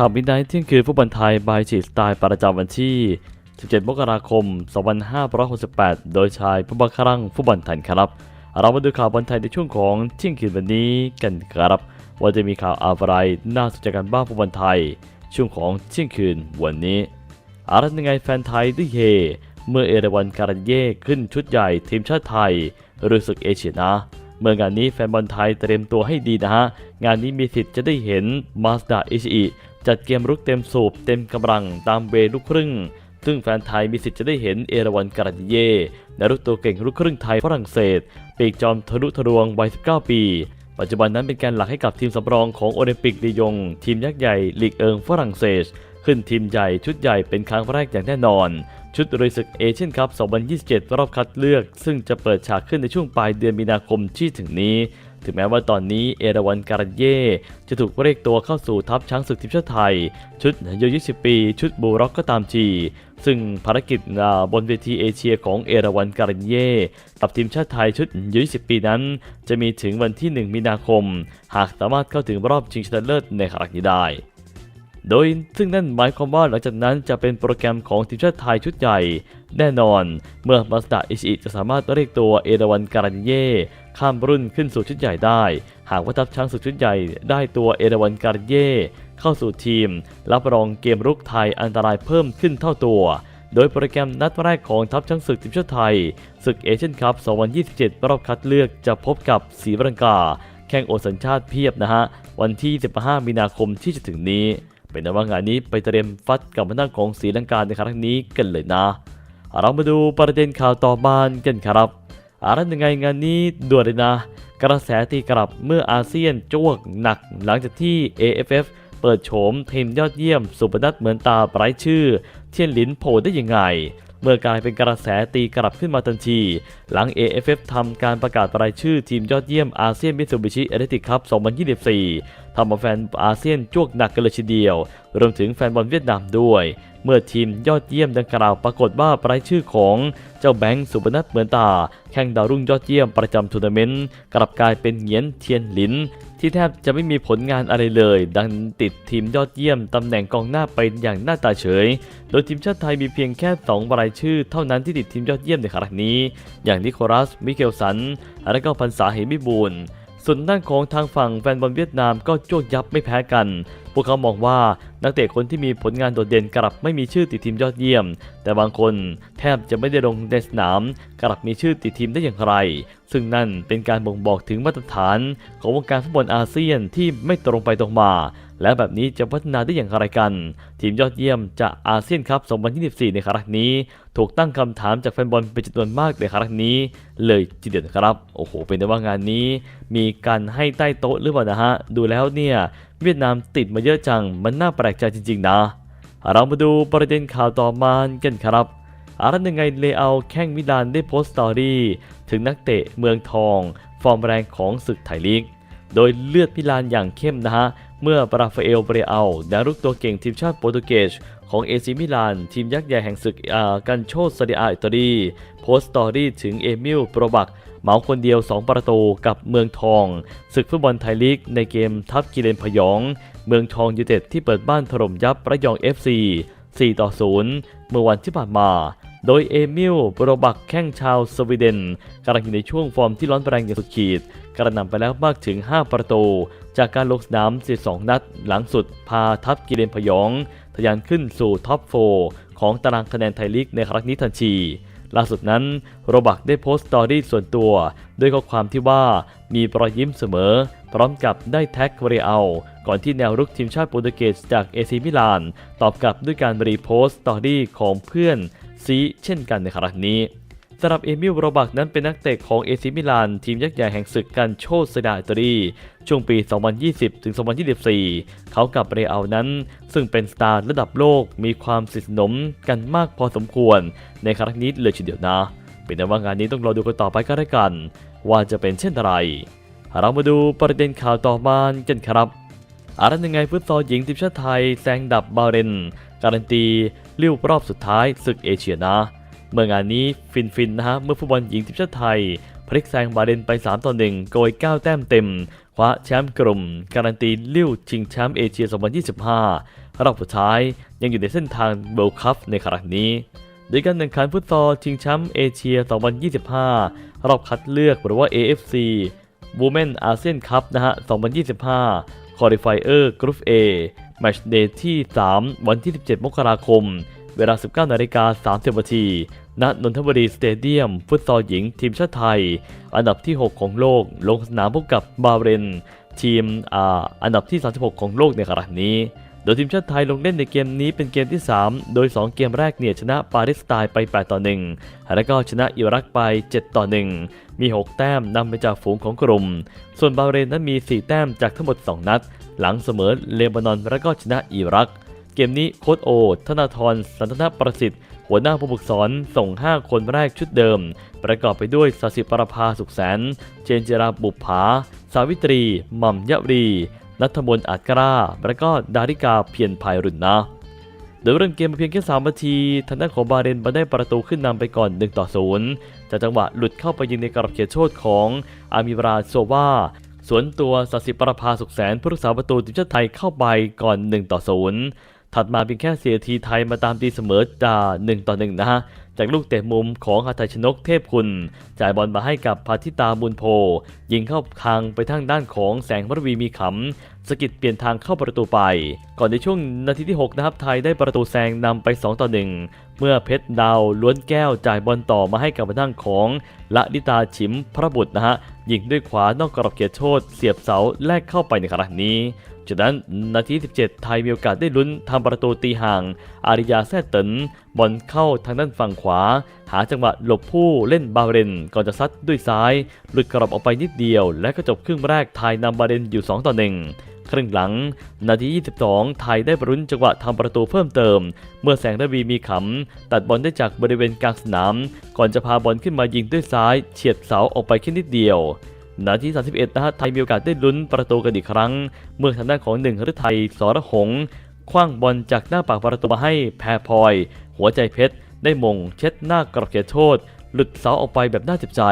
ข่าวมิดไนท์เที่ยงคืนฟุตบอลไทยบายจีสไตล์ประจำวันที่ 17 มกราคม 2568 โดยชายผู้บังคับรังฟุตบอลไทยครับ เรามาดูข่าวบอลไทยในช่วงของเที่ยงคืนวันนี้กันครับ ว่าจะมีข่าวอะไรน่าสนใจกันบ้างฟุตบอลไทย ช่วงของเที่ยงคืนวันนี้อารันยังไงแฟนไทยด้เฮเมื่อเอราวันการันเย่ขึ้นชุดใหญ่ทีมชาติไทยรู้สึกเอเชียนะเมื่องานนี้แฟนบอลไทยเตรียมตัวให้ดีนะฮะ งานนี้มีสิทธิ์จะได้เห็นมาสดาอิชิ จัดเกมรุกเต็มสูบเต็มกำลังตามเวลูกครึ่ง ซึ่งแฟนไทยมีสิทธิ์จะได้เห็นเอราวันการันเย่นักรุกตัวเก่งลูกครึ่งไทยฝรั่งเศสปีกจอมทะลุทะลวงวัย 19 ปี ปัจจุบันนั้นเป็นการหลักให้กับทีมสำรองของโอลิมปิกลียง ทีมยักษ์ใหญ่ลีกเอิงฝรั่งเศส ขึ้นทีมใหญ่ชุดใหญ่เป็นครั้งแรกอย่างแน่นอน ชุดรุยศึกเอเชียนคัพ 2027 รอบคัดเลือก ซึ่งจะเปิดฉากขึ้นในช่วงปลายเดือนมีนาคมที่ถึงนี้ ถึงแม้ว่าตอนนี้เอราวันการันเย่จะถูกเรียกตัวเข้าสู่ทัพช้างศึกทีมชาติไทย ชุดอายุ20 ปี ชุดบูร็อกก็ตามทีซึ่งภารกิจบนเวทีเอเชียของเอราวันการันเย่กับทีมชาติไทยชุดอายุ20 ปีนั้น จะมีถึงวันที่ 1 มีนาคม หากสามารถเข้าถึงรอบชิงชนะเลิศในครั้งนี้ได้ โดยซึ่งนั่นหมายความว่าหลังจากนั้นจะเป็นโปรแกรมของทีมชาติไทยชุดใหญ่ แน่นอน เมื่อมาสดาอิชิจะสามารถเรียกตัวเอราวันการันเย่ข้ามรุ่นขึ้นสู่ชุดใหญ่ได้ หากว่าทัพช้างศึกชุดใหญ่ได้ตัวเอราวันการันเย่เข้าสู่ทีม รับรองเกมรุกไทยอันตรายเพิ่มขึ้นเท่าตัว โดยโปรแกรมนัดแรกของทัพช้างศึกทีมชาติไทยศึกเอเชียนคัพ 2027 รอบคัดเลือกจะพบกับศรีบรังกา แข่งโอสัญชาติเพียบนะฮะ วันที่ 15 มีนาคมที่จะถึงนี้ เป็นนว่างานนี้ไปเตรียมฟัดกับมานั่งของศรีลังกาในครั้งนี้กันเลยนะ เรามาดูประเด็นข่าวต่อมากันครับอะไรยังไงงานนี้ด่วนเลยนะ กระแสตีกลับเมื่ออาเซียนจ้วกหนักหลังจากที่ AFF เปิดโฉมทีมยอดเยี่ยมสุพนัทเหมือนตาไร้ชื่อ เทียนหลินโผล่ได้ยังไง เมื่อกลายเป็นกระแสตีกลับขึ้นมาทันที หลัง AFF ทำการประกาศรายชื่อทีมยอดเยี่ยมอาเซียนมิตซูบิชิเอเลติกคัพ 2024 ทำเอาแฟนอาเซียนจวกหนักกันเลยทีเดียว รวมถึงแฟนบอลเวียดนามด้วย เมื่อทีมยอดเยี่ยมดังกล่าวปรากฏว่ารายชื่อของเจ้าแบงค์สุพนัทเหมือนตา แข่งดาวรุ่งยอดเยี่ยมประจำทัวร์นาเมนต์กลับกลายเป็นเหงียนเทียนหลินที่แทบจะไม่มีผลงานอะไรเลย ดังติดทีมยอดเยี่ยมตำแหน่งกองหน้าไปอย่างหน้าตาเฉย โดยทีมชาติไทยมีเพียงแค่ 2 รายชื่อ เท่านั้นที่ติดทีมยอดเยี่ยมในครั้งนี้ อย่างนิโคลัส มิเกลสัน และก็พันษาเหมิบูล ส่วนด้านของทางฝั่งแฟนบอลเวียดนามก็โจกยับไม่แพ้กัน พวกเขามองว่านักเตะคนที่มีผลงานโดดเด่นกลับไม่มีชื่อติดทีมยอดเยี่ยม แต่บางคนแทบจะไม่ได้ลงในสนาม กลับมีชื่อติดทีมได้อย่างไร ซึ่งนั่นเป็นการบ่งบอกถึงมาตรฐานของวงการฟุตบอลอาเซียนที่ไม่ตรงไปตรงมา และแบบนี้จะพัฒนาได้อย่างไรกัน ทีมยอดเยี่ยมจะอาเซียนคัพ2024 ในครั้งนี้ ถูกตั้งคำถามจากแฟนบอลเป็นจำนวนมากในครั้งนี้ เลยทีเดียวนครับ โอ้โห เป็นได้ว่างานนี้ มีการให้ใต้โต๊ะหรือเปล่านะฮะ ดูแล้วเนี่ย เวียดนามติดมาเยอะจัง มันน่าแปลกใจจริง ๆ นะ เรามาดูประเด็นข่าวต่อมากันครับอารันยังไงเลเอาแข้งมิลานได้โพสต์สตอรี่ถึงนักเตะเมืองทอง ฟอร์มแรงของศึกไทยลีก โดยเลือดพิลานอย่างเข้มนะฮะ เมื่อปราฟาเอลเบรอัลดารุกตัวเก่งทีมชาติโปรตุเกสของเอซิมิลาน ทีมยักษ์ใหญ่แห่งศึกอากันโชสเดียอิตาลีโพสต์สตอรี่ถึงเอมิลโปรบักเหมาคนเดียว 2 ประตูกับเมืองทอง ศึกฟุตบอลไทยลีกในเกมทัพกิเลนพยอง เมืองทองยูเต็ดที่เปิดบ้านถล่มยับระยอง FC 4 ต่อ 0 เมื่อวันที่ผ่านมา โดยเอมิลโปรบักแข้งชาวสวีเดนกำลังอยู่ในช่วงฟอร์มที่ร้อนแรงอย่างสุดขีด กระหน่ำไปแล้วมากถึง 5 ประตู จากการลงสนาม 12 นัด หลังสุดพาทัพกิเลนพยอง ทะยานขึ้นสู่ท็อป 4 ของตารางคะแนนไทยลีกในครั้งนี้ทันทีล่าสุดนั้นโรบักได้โพสต์สตอรี่ส่วนตัว ด้วยข้อความที่ว่ามีรอยยิ้มเสมอ พร้อมกับได้แท็กเรอัลก่อนที่แนวรุกทีมชาติโปรตุเกสจากเอซิมิลาน ตอบกลับด้วยการรีโพสต์สตอรี่ของเพื่อน ซีเช่นกันในครั้งนี้สำหรับเอมิลโรบักนั้นเป็นนักเตะของเอซิมิลานทีมยักษ์ใหญ่แห่งศึกกันโชสดาอิตาลีช่วงปี 2020 ถึง 2024 เขากับเรอัลนั้น ซึ่งเป็นสตาร์ระดับโลกมีความสนิทสนมกันมากพอสมควรในครั้งนี้เลยทีเดียวนะ เป็นแต่ว่างานนี้ต้องรอดูกันต่อไปก็แล้วกัน ว่าจะเป็นเช่นไร เรามาดูประเด็นข่าวต่อมากันครับอารันยังไงฟุตซอลหญิงทีมชาติไทยแซงดับบาเรนการันตี ลิ้วรอบสุดท้ายศึกเอเชียนะ เมื่องานนี้ฟินฟินนะฮะเมื่อฟุตบอลหญิงทีมชาติไทยพลิกแซงบาเรนไป 3 ต่อ 1 โกย 9 แต้มเต็ม คว้าแชมป์กลุ่ม การันตีลิ้วชิงแชมป์เอเชีย 2025 รอบสุดท้ายยังอยู่ในเส้นทางเวิลคัพในครั้งนี้โดยการแข่งขันฟุตซอลชิงแชมป์เอเชีย 2025 รอบคัดเลือกหรือว่า AFC Women ASEAN Cup นะฮะ 2025 Qualifier Group A แมชเดย์ที่ 3 วันที่ 17 มกราคม เวลา 19นาฬิกา30นาทีณนนทบุรีสเตเดียม ฟุตซอลหญิงทีมชาติไทย อันดับที่ 6 ของโลก ลงสนามพบกับบาเรน ทีมอ่าอันดับที่ 36 ของโลกในขณะนี้ โดยทีมชาติไทยลงเล่นในเกมนี้เป็นเกมที่ 3 โดย 2 เกมแรกเนี่ยชนะปาเลสไตน์ไป 8 ต่อ 1 แล้วก็ชนะอิรักไป 7 ต่อ 1 มี 6 แต้มนำไปจากฝูงของกลุ่ม ส่วนบาเรนนั้นมี 4 แต้มจากทั้งหมด 2 นัด หลังเสมอเลบานอนและก็ชนะอิรัก เกมนี้โค้ชโอ ธนาธรสันทนาประสิทธิ์ หัวหน้าผู้ฝึกสอนส่ง 5 คนแรกชุดเดิม ประกอบไปด้วยสสิปรภาสุขแสน เจนจิราบุปผา สาวิตรีหม่ำยะรี นัทมนต์อาจกล้า และก็ดาริกาเพียรภายรุ่นนะโดยเริ่มเกมมาเพียงแค่3นาทีทางด้านของบาเรนมาได้ประตูขึ้นนำไปก่อน1ต่อ0จากจังหวะหลุดเข้าไปยิงในกรอบเขตโทษของอามิราโซวาสวนตัวสัสิประภาสุขแสนผู้รักษาประตูทีมชาติไทยเข้าไปก่อน1ต่อ0ถัดมาเพียงแค่เสียทีไทยมาตามตีเสมอจ่า1ต่อ1นะฮะ จากลูกเตะมุมของหาไทยชนกเทพคุณ จ่ายบอลมาให้กับพาทิตาบุญโพ ยิงเข้าคางไปทางด้านของแสงวรวีมีขำสกิดเปลี่ยนทางเข้าประตูไป ก่อนในช่วงนาทีที่ 6 นะครับไทยได้ประตูแซงนำไป 2 ต่อ 1 เมื่อเพชรดาวล้วนแก้วจ่ายบอลต่อมาให้กับทางของละลิตาฉิมพระบุตรนะฮะยิงด้วยขวานอกกรอบเขตโทษเสียบเสาแลกเข้าไปในครั้งนี้ จากนั้นนาที 17 ไทยมีโอกาสได้ลุ้นทำประตูตีห่าง อาริยาแซ่เตินบอลเข้าทางด้านฝั่งขวา หาจังหวะหลบผู้เล่นบาเรนก่อนจะซัดด้วยซ้าย หลุดกรอบออกไปนิดเดียว และก็จบครึ่งแรกไทยนำบาเรนอยู่ 2 ต่อ 1ครึ่งหลัง นาที 22 ไทยได้ประรุนจังหวะทำประตูเพิ่มเติม เมื่อแสงระวีมีขำ ตัดบอลได้จากบริเวณกลางสนาม ก่อนจะพาบอลขึ้นมายิงด้วยซ้าย เฉียดเสาออกไปแค่นิดเดียว นาที 31 นะฮะไทยมีโอกาสได้ลุ้นประตูกันอีกครั้ง เมื่อทางด้านของหนึ่งฤทัยสรหงคว้างบอลจากหน้าปากประตูมาให้แพรพลอย หัวใจเพชร ได้มงเช็ดหน้ากรอบเขตโทษ หลุดเสาออกไปแบบน่าเจ็บใจ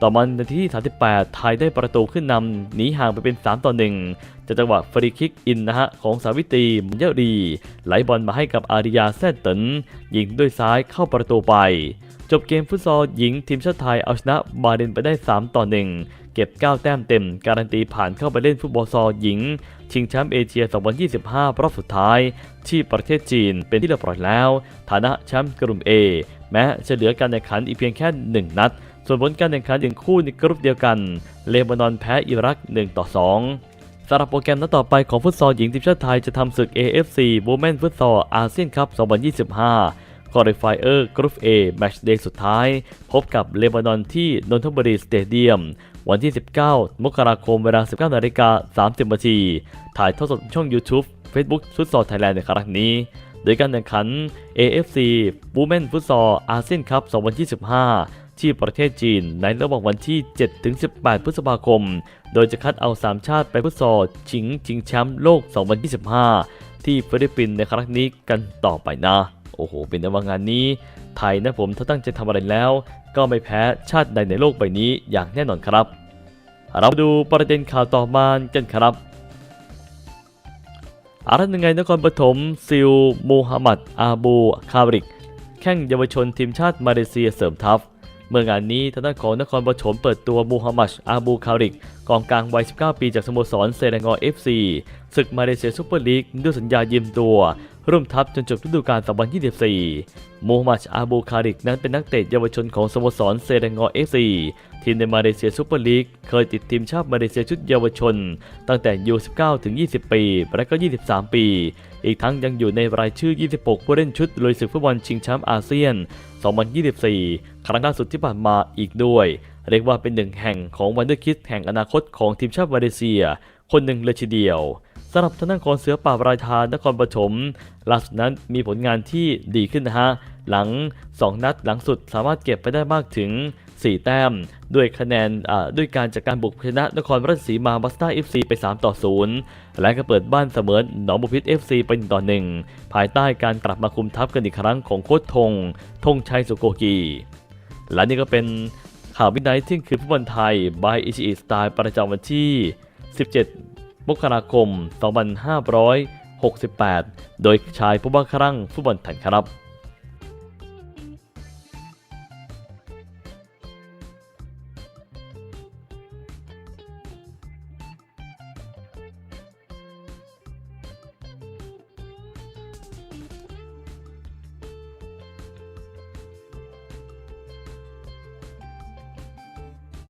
ต่อมานาที่38 ไทยได้ประตูขึ้นนำหนีห่างไปเป็น 3 ต่อ 1จากจังหวะฟรีคิกอินนะฮะของสาวิตรีมุญยรี ไหลบอลมาให้กับอาริยาแซ่เตินยิงด้วยซ้ายเข้าประตูไปจบเกมฟุตซอลหญิงทีมชาติไทยเอาชนะบาเรนไปได้ 3 ต่อ 1 เก็บ 9 แต้มเต็ม การันตีผ่านเข้าไปเล่นฟุตบอลซอหญิง ชิงแชมป์เอเชีย 2025 รอบสุดท้าย ที่ประเทศจีนเป็นที่เรียบร้อยแล้ว ฐานะแชมป์กลุ่ม A แม้จะเหลือการแข่งขันอีกเพียงแค่ 1 นัด ส่วนผลการแข่งขันอย่างคู่ในกรุ๊ปเดียวกัน เลบานอนแพ้อิรัก 1 ต่อ 2สำหรับโปรแกรมนัดต่อไปของฟุตซอลหญิงทีมชาติไทยจะทำศึก AFC Women Futsal ASEAN Cup 2025 Qualifier Group A Match Day สุดท้าย พบกับเลบานอนที่นนทบุรีสเตเดียม วันที่ 19 มกราคมเวลา 19นาฬิกา30นาทีถ่ายทอดสดช่อง YouTube Facebook ฟุตซอลไทยแลนด์ในครั้งนี้ โดยการแข่งขัน AFC Women Futsal ASEAN Cup 2025 ที่ประเทศจีนในระหว่างวันที่ 7-18 พฤษภาคม โดยจะคัดเอา 3 ชาติไปฟุตซอลชิงชิงแชมป์โลก 2025 ที่ฟิลิปปินส์ในครั้งนี้กันต่อไปนะ โอ้โห เป็นในว่างานนี้ ไทยนะผมถ้าตั้งใจทำอะไรแล้ว ก็ไม่แพ้ชาติใดในโลกใบนี้อย่างแน่นอนครับ เราดูประเด็นข่าวต่อมากันครับอารัตยังไงนครปฐมซิลมูฮัมหมัด อาบู คาริก แข่งเยาวชนทีมชาติมาเลเซียเสริมทัพ เมื่องานนี้ทางด้านของนครปฐมเปิดตัวมูฮัมหมัด อาบู คาริก กองกลางวัย 19 ปีจากสโมสรเซเรงอ FC ศึกมาเลเซียซูเปอร์ลีกด้วยสัญญายืมตัว ร่วมทัพจนจบฤดูกาล 2024มูฮัมหมัดอาบูคาริกนั้นเป็นนักเตะเยาวชนของสโมสรเซเรงอ FC ทีมในมาเลเซียซูเปอร์ลีกเคยติดทีมชาติมาเลเซียชุดเยาวชน ตั้งแต่อายุ 19 ถึง 20 ปี และก็ 23 ปี อีกทั้งยังอยู่ในรายชื่อ 26 ผู้เล่นชุดลุยศึกฟุตบอลชิงแชมป์อาเซียน 2024 ครั้งล่าสุดที่ผ่านมาอีกด้วย เรียกว่าเป็นหนึ่งแห่งของวันเดอร์คิดแห่งอนาคตของทีมชาติมาเลเซีย คนหนึ่งเลยทีเดียว สำหรับทางด้านของเสือป่าบรายทานนครปฐมล่าสุดนั้นมีผลงานที่ดีขึ้นนะฮะ หลัง 2 นัดหลังสุดสามารถเก็บไปได้มากถึง 4 แต้ม ด้วยคะแนนด้วยการจากการบุกชนะนครราชสีมาบัสตาเอฟซีไป 3 ต่อ 0 และก็เปิดบ้านเสมอหนองบุพิต FC ไป1ต่อ 1 ภายใต้การกลับมาคุมทัพกันอีกครั้งของโค้ชธงธงชัยสุโกกีและนี่ก็เป็นข่าววินัยที่คือฟุตบอลไทย by อิชิอิสไตล์ประจำวันที่ 17 มกราคม 2568 โดยชายผู้บ้าคลั่งฟุตบอลไทยครับ